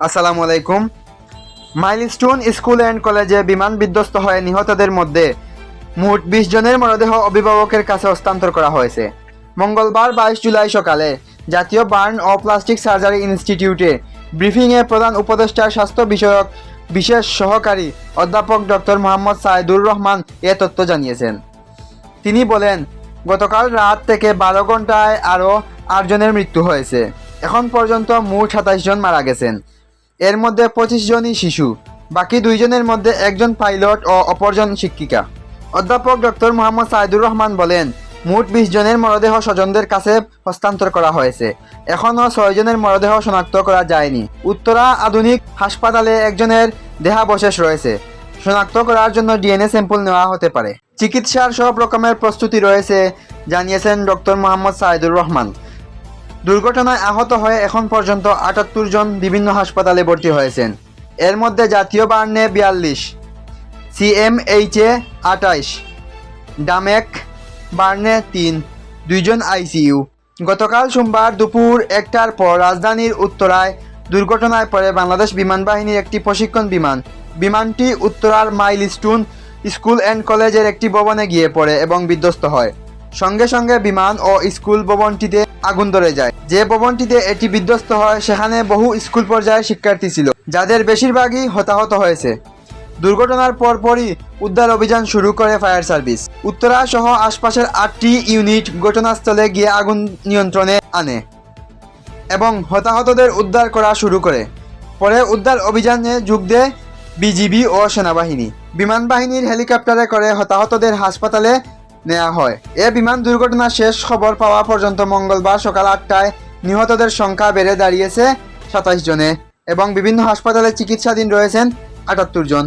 আসসালামু আলাইকুম। Milestone school and কলেজে বিমান বিধ্বস্ত হয়ে নিহতদের মধ্যে মোট বিশ জনের মরদেহ অভিভাবকের কাছে হস্তান্তর করা হয়েছে। মঙ্গলবার বাইশ জুলাই সকালে জাতীয় বার্ন ও প্লাস্টিক সার্জারি ইনস্টিটিউটে ব্রিফিংয়ে প্রধান উপদেষ্টার স্বাস্থ্য বিষয়ক বিশেষ সহকারী অধ্যাপক ডক্টর মোহাম্মদ সাইদুর রহমান এ তথ্য জানিয়েছেন। তিনি বলেন, গতকাল রাত থেকে বারো ঘন্টায় আরও আটজনের মৃত্যু হয়েছে। এখন পর্যন্ত মোট সাতাশ জন মারা গেছেন। এর মধ্যে পঁচিশ জনই শিশু, বাকি দুইজনের মধ্যে একজন পাইলট ও অপরজন শিক্ষিকা। অধ্যাপক ডক্টর মোহাম্মদ সাইদুর রহমান বলেন, মোট বিশ জনের মরদেহ স্বজনদের কাছে হস্তান্তর করা হয়েছে। এখনও ছয়জনের মরদেহ শনাক্ত করা যায়নি। উত্তরা আধুনিক হাসপাতালে একজনের দেহাবশেষ রয়েছে। শনাক্ত করার জন্য ডিএনএ স্যাম্পল নেওয়া হতে পারে। চিকিৎসার সব রকমের প্রস্তুতি রয়েছে, জানিয়েছেন ডক্টর মোহাম্মদ সাইদুর রহমান। দুর্ঘটনায় আহত হয়ে এখন পর্যন্ত আটাত্তর জন বিভিন্ন হাসপাতালে ভর্তি হয়েছেন। এর মধ্যে জাতীয় বার্নে বিয়াল্লিশ সিএমএইচে আটাইশ, ডামেক বার্নে তিন, দুইজন আইসিইউ গতকাল সোমবার দুপুর একটার পর রাজধানীর উত্তরায় দুর্ঘটনায় পড়ে বাংলাদেশ বিমান বাহিনীর একটি প্রশিক্ষণ বিমান। বিমানটি উত্তরার মাইলস্টোন স্কুল অ্যান্ড কলেজের একটি ভবনে গিয়ে পড়ে এবং বিধ্বস্ত হয়। সঙ্গে সঙ্গে বিমান ও স্কুল ভবনটিতে আগুন ধরে যায়। যে ভবনটিতে এটি বিধ্বস্ত হয়, সেখানে বহু স্কুল পর্যায়ের শিক্ষার্থী ছিল, যাদের বেশিরভাগই হতাহত হয়েছে। দুর্ঘটনার পরপরই উদ্ধার অভিযান শুরু করে ফায়ার সার্ভিস। উত্তরা সহ আশপাশের আটটি ইউনিট ঘটনাস্থলে গিয়ে আগুন নিয়ন্ত্রণে আনে এবং হতাহতদের উদ্ধার করা শুরু করে। পরে উদ্ধার অভিযানে যোগ দেয় বিজিবি ও সেনাবাহিনী। বিমান বাহিনীর হেলিকপ্টারে করে হতাহতদের হাসপাতালে নেওয়া হয়। এ বিমান দুর্ঘটনার শেষ খবর পাওয়া পর্যন্ত মঙ্গলবার সকাল আটটায় নিহতদের সংখ্যা বেড়ে দাঁড়িয়েছে সাতাশ জনে এবং বিভিন্ন হাসপাতালে চিকিৎসাধীন রয়েছেন আটাত্তর জন।